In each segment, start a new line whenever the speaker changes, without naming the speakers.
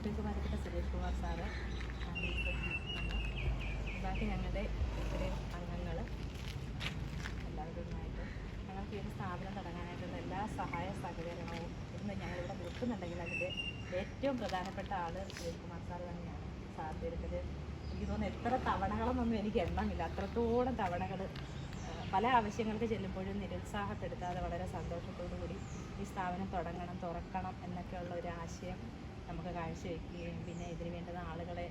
ശ്രീകുമാരത്തിന്റെ Suresh Kumar sir. ബാക്കി ഞങ്ങളുടെ ഇത്രയും അംഗങ്ങൾ എല്ലാവരുമായിട്ട് ഞങ്ങൾക്ക് ഈ സ്ഥാപനം തുടങ്ങാനായിട്ടുള്ള എല്ലാ സഹായ സഹകരണവും ഇന്ന് ഞങ്ങളിവിടെ നിൽക്കുന്നുണ്ടെങ്കിൽ അതിന്റെ ഏറ്റവും പ്രധാനപ്പെട്ട ആൾ സുരേഷ് കുമാർ സാർ തന്നെയാണ്. സാറിന്റെ അടുക്കൽ എനിക്ക് തോന്നുന്നു എത്ര തവണകളെന്നൊന്നും എനിക്ക് എണ്ണമില്ല. അത്രത്തോളം തവണകൾ പല ആവശ്യങ്ങൾക്ക് ചെല്ലുമ്പോഴും നിരുത്സാഹപ്പെടുത്താതെ വളരെ സന്തോഷത്തോടു കൂടി ഈ സ്ഥാപനം തുടങ്ങണം തുറക്കണം എന്നൊക്കെയുള്ള ഒരു ആശയം നമുക്ക് കാഴ്ചവെക്കുകയും പിന്നെ ഇതിന് വേണ്ടുന്ന ആളുകളെ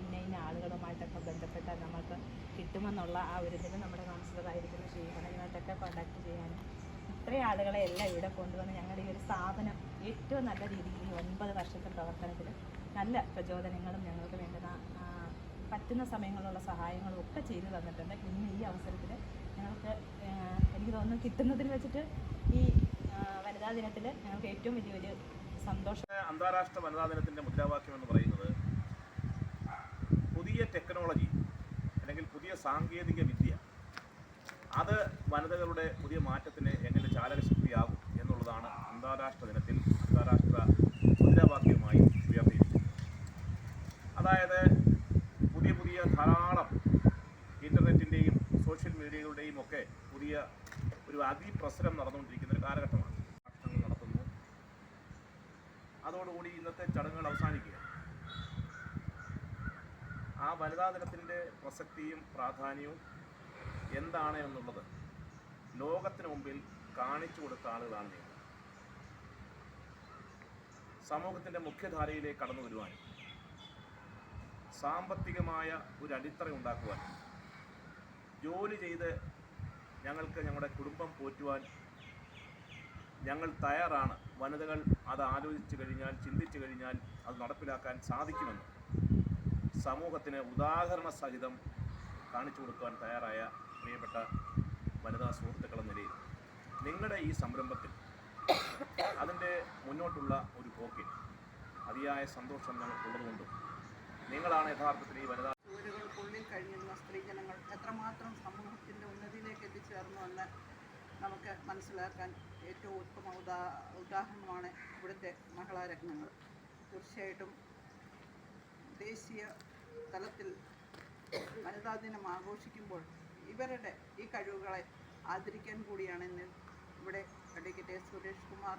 ഇന്ന ഇന്ന ആളുകളുമായിട്ടൊക്കെ ബന്ധപ്പെട്ട നമുക്ക് കിട്ടുമെന്നുള്ള ആ ഒരു ഇതിന് നമ്മുടെ കൗൺസിലറായിരിക്കുന്ന ശ്രീഹണനുമായിട്ടൊക്കെ കോണ്ടാക്ട് ചെയ്യാനും. ഇത്രയും ആളുകളെ എല്ലാം ഇവിടെ കൊണ്ടുവന്ന് ഞങ്ങളുടെ ഈ ഒരു സ്ഥാപനം ഏറ്റവും നല്ല രീതിയിൽ ഈ ഒൻപത് വർഷത്തെ പ്രവർത്തനത്തിൽ നല്ല പ്രചോദനങ്ങളും ഞങ്ങൾക്ക് വേണ്ടുന്ന പറ്റുന്ന സമയങ്ങളിലുള്ള സഹായങ്ങളും ഒക്കെ ചെയ്തു തന്നിട്ടുണ്ട്. ഇന്ന് ഈ അവസരത്തിൽ ഞങ്ങൾക്ക് എനിക്ക് തോന്നുന്നു കിട്ടുന്നതിൽ വെച്ചിട്ട് ഈ വനിതാ ദിനത്തിൽ ഞങ്ങൾക്ക് ഏറ്റവും വലിയൊരു സന്തോഷം.
അന്താരാഷ്ട്ര വനിതാ ദിനത്തിന്റെ മുദ്രാവാക്യം എന്ന് പറയുന്നത് പുതിയ ടെക്നോളജി അല്ലെങ്കിൽ പുതിയ സാങ്കേതിക വിദ്യ അത് വനിതകളുടെ പുതിയ മാറ്റത്തിന് എങ്ങനെ ചാലകശക്തിയാകും എന്നുള്ളതാണ് അന്താരാഷ്ട്ര ദിനത്തിൽ അന്താരാഷ്ട്ര മുദ്രാവാക്യമായി ഉയർത്തിയിരിക്കുന്നത് അതായത് പുതിയ പുതിയ ധാരാളം ഇന്റർനെറ്റിന്റെയും സോഷ്യൽ മീഡിയകളുടെയും ഒക്കെ പുതിയ ഒരു അതിപ്രസരം നടന്നുകൊണ്ടിരിക്കുന്ന ഒരു കാലഘട്ടമാണ്. അതോടുകൂടി ഇന്നത്തെ ചടങ്ങുകൾ അവസാനിക്കുക ആ വനിതാ ദിനത്തിന്റെ പ്രസക്തിയും പ്രാധാന്യവും എന്താണ് എന്നുള്ളത് ലോകത്തിന് മുമ്പിൽ കാണിച്ചു കൊടുത്ത ആളുകളാണ് നിങ്ങൾ സമൂഹത്തിന്റെ മുഖ്യധാരയിലേക്ക് കടന്നു വരുവാനും സാമ്പത്തികമായ ഒരു അടിത്തറ ഉണ്ടാക്കുവാൻ ജോലി ചെയ്ത് ഞങ്ങൾക്ക് ഞങ്ങളുടെ കുടുംബം പോറ്റുവാൻ ഞങ്ങൾ തയ്യാറാണ്. വനിതകൾ അത് ആലോചിച്ചു കഴിഞ്ഞാൽ ചിന്തിച്ചു കഴിഞ്ഞാൽ അത് നടപ്പിലാക്കാൻ സാധിക്കുമെന്ന്. സമൂഹത്തിന് ഉദാഹരണ സഹിതം കാണിച്ചു കൊടുക്കുവാൻ തയ്യാറായ പ്രിയപ്പെട്ട വനിതാ സുഹൃത്തുക്കളെന്ന നിലയിൽ നിങ്ങളുടെ ഈ സംരംഭത്തിൽ അതിന്റെ മുന്നോട്ടുള്ള ഒരു പോക്കിൽ അതിയായ സന്തോഷം ഞങ്ങൾക്കുള്ളതുകൊണ്ട് നിങ്ങളാണ് യഥാർത്ഥത്തിൽ ഈ വനിതാ
ചുവരുകൾക്കുള്ളിൽ കഴിയുന്ന സ്ത്രീജനങ്ങൾ എത്രമാത്രം സമൂഹത്തിന്റെ ഉന്നതിയിലേക്ക് എത്തിച്ചേർന്നു എന്ന് നമുക്ക് മനസ്സിലാക്കാൻ ഏറ്റവും ഉത്തമ ഉദാ ഉദാഹരണമാണ് ഇവിടുത്തെ മഹളാരത്നങ്ങൾ തീർച്ചയായിട്ടും ദേശീയ തലത്തിൽ വനിതാ ദിനം ആഘോഷിക്കുമ്പോൾ ഇവരുടെ ഈ കഴിവുകളെ ആദരിക്കാൻ കൂടിയാണ് ഇന്ന് ഇവിടെ അഡ്വക്കേറ്റ് സുരേഷ് കുമാർ